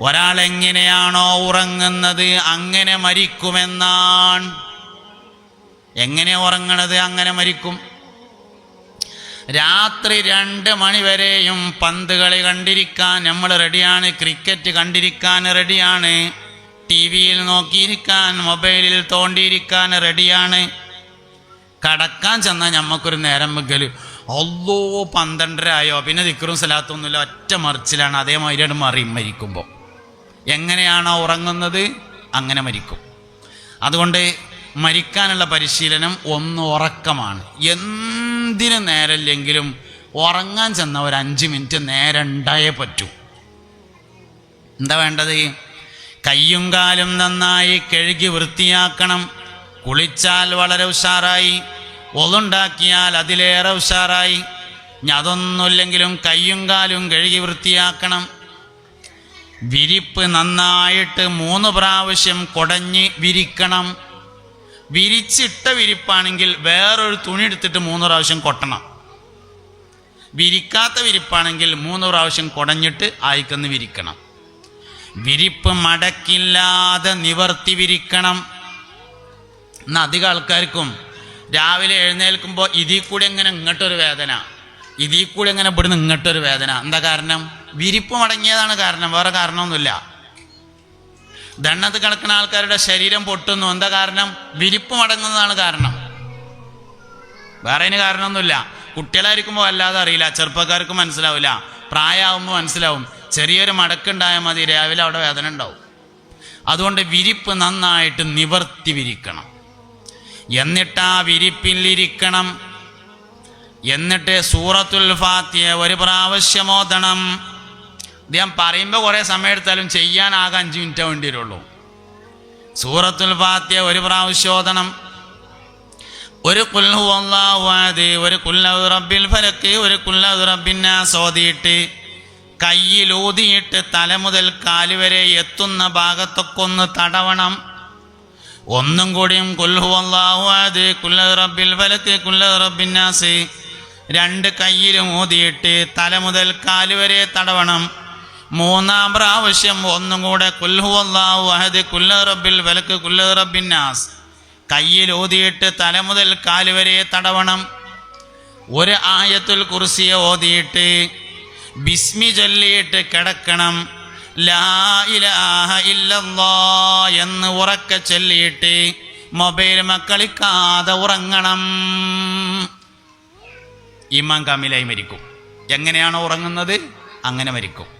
ഒരാൾ എങ്ങനെയാണോ ഉറങ്ങുന്നത് അങ്ങനെ മരിക്കുമെന്നാണ് എങ്ങനെ ഉറങ്ങണത് അങ്ങനെ മരിക്കും. രാത്രി രണ്ട് മണിവരെയും പന്ത് കളി കണ്ടിരിക്കാൻ നമ്മൾ റെഡിയാണ് ക്രിക്കറ്റ് കണ്ടിരിക്കാൻ റെഡിയാണ് ടി വിയിൽ നോക്കിയിരിക്കാൻ മൊബൈലിൽ തോണ്ടിയിരിക്കാൻ റെഡിയാണ്. കടക്കാൻ ചെന്നാൽ ഞമ്മക്കൊരു നേരം വെക്കൽ. ഒല്ലോ പന്ത്രണ്ടര ആയോ പിന്നെ ദിക്കറും സ്ഥലത്തൊന്നുമില്ല ഒറ്റ മറിച്ചിലാണ്. അതേമാതിരിയാണ് മറിയും മരിക്കുമ്പോൾ എങ്ങനെയാണോ ഉറങ്ങുന്നത് അങ്ങനെ മരിക്കും. അതുകൊണ്ട് മരിക്കാനുള്ള പരിശീലനം ഒന്ന് ഉറക്കമാണ്. എന്തിനു നേരമില്ലെങ്കിലും ഉറങ്ങാൻ ചെന്ന ഒരു അഞ്ച് മിനിറ്റ് നേരം ഉണ്ടായേ പറ്റൂ. എന്താ വേണ്ടത്? കയ്യും കാലും നന്നായി കഴുകി വൃത്തിയാക്കണം. കുളിച്ചാൽ വളരെ ഉഷാറായി. ഒതുണ്ടാക്കിയാൽ അതിലേറെ ഉഷാറായി. അതൊന്നുമില്ലെങ്കിലും കയ്യും കാലും കഴുകി വൃത്തിയാക്കണം. വിരിപ്പ് നന്നായിട്ട് മൂന്ന് പ്രാവശ്യം കുടഞ്ഞ് വിരിക്കണം. വിരിച്ചിട്ട വിരിപ്പാണെങ്കിൽ വേറൊരു തുണി എടുത്തിട്ട് മൂന്ന് പ്രാവശ്യം കൊട്ടണം. വിരിക്കാത്ത വിരിപ്പാണെങ്കിൽ മൂന്ന് പ്രാവശ്യം കൊടഞ്ഞിട്ട് ആയിക്കൊന്ന് വിരിക്കണം. വിരിപ്പ് മടക്കില്ലാതെ നിവർത്തി വിരിക്കണം. എന്ന അധികം ആൾക്കാർക്കും രാവിലെ എഴുന്നേൽക്കുമ്പോൾ ഇതിൽ കൂടി എങ്ങനെ ഇങ്ങോട്ടൊരു വേദന. ഇതിൽ കൂടി എങ്ങനെ ഇവിടുന്ന് ഇങ്ങോട്ടൊരു വേദന. എന്താ കാരണം? വിരിപ്പ് മടങ്ങിയതാണ് കാരണം വേറെ കാരണമൊന്നുമില്ല. ദണ്ണത്ത് കിടക്കുന്ന ആൾക്കാരുടെ ശരീരം പൊട്ടുന്നു. എന്താ കാരണം? വിരിപ്പ് മടങ്ങുന്നതാണ് കാരണം. വേറെ അതിന് കാരണമൊന്നുമില്ല. കുട്ടികളായിരിക്കുമ്പോൾ അല്ലാതെ അറിയില്ല. ചെറുപ്പക്കാർക്ക് മനസ്സിലാവില്ല. പ്രായമാകുമ്പോൾ മനസ്സിലാവും. ചെറിയൊരു മടക്കുണ്ടായാൽ മതി. രാവിലെ അവിടെ വേദന ഉണ്ടാവും. അതുകൊണ്ട് വിരിപ്പ് നന്നായിട്ട് നിവർത്തി വിരിക്കണം. എന്നിട്ട് ആ വിരിപ്പിലിരിക്കണം. എന്നിട്ട് സൂറത്തുൽ ഫാത്തിയ ഒരു പ്രാവശ്യം ഓതണം. അദ്ദേഹം പറയുമ്പോൾ കുറേ സമയം എടുത്താലും ചെയ്യാനാകെ അഞ്ച് മിനിറ്റ് വേണ്ടി വരുള്ളൂ സൂറത്തുൽ ഫാത്തിയ ഒരു പ്രാവശ്യം ഓതണം. ഒരു കുൽഹു ഒരു കുല്ലഹു റബ്ബിൽ ഫലക്ക് ഒരു കുല്ലഹു റബ്ബിന്നാസ് കയ്യിൽ കയ്യിലൂതിയിട്ട് തല മുതൽ കാൽ വരെ എത്തുന്ന ഭാഗത്തൊക്കെ ഒന്ന് തടവണം. ഒന്നും കൂടിയും കുൽഹു അള്ളാഹുവാദ് കുല്ലഹു റബ്ബിൽ ഫലക്ക് കുല്ലഹു റബ്ബിന്നാസ് രണ്ട് കയ്യിലും ഊതിയിട്ട് തല മുതൽ കാൽ വരെ തടവണം. മൂന്നാം പ്രാവശ്യം ഒന്നും കൂടെ കുൽഹു അഹദ് കുല്ല റബ്ബിൽ റബ്ബിന്നാസ് കയ്യിൽ ഓതിയിട്ട് തല മുതൽ കാൽ വരെ തടവണം. ഒരു ആയത്തുൽ കുർസിയെ ഓതിയിട്ട് ബിസ്മി ചൊല്ലിയിട്ട് കിടക്കണം. എന്ന് ഉറക്കെ ചൊല്ലിയിട്ട് മൊബൈൽ മക്കളിക്കാതെ ഉറങ്ങണം. ഇമാൻ കമിലായി മരിക്കും. എങ്ങനെയാണോ ഉറങ്ങുന്നത്? അങ്ങനെ മരിക്കും.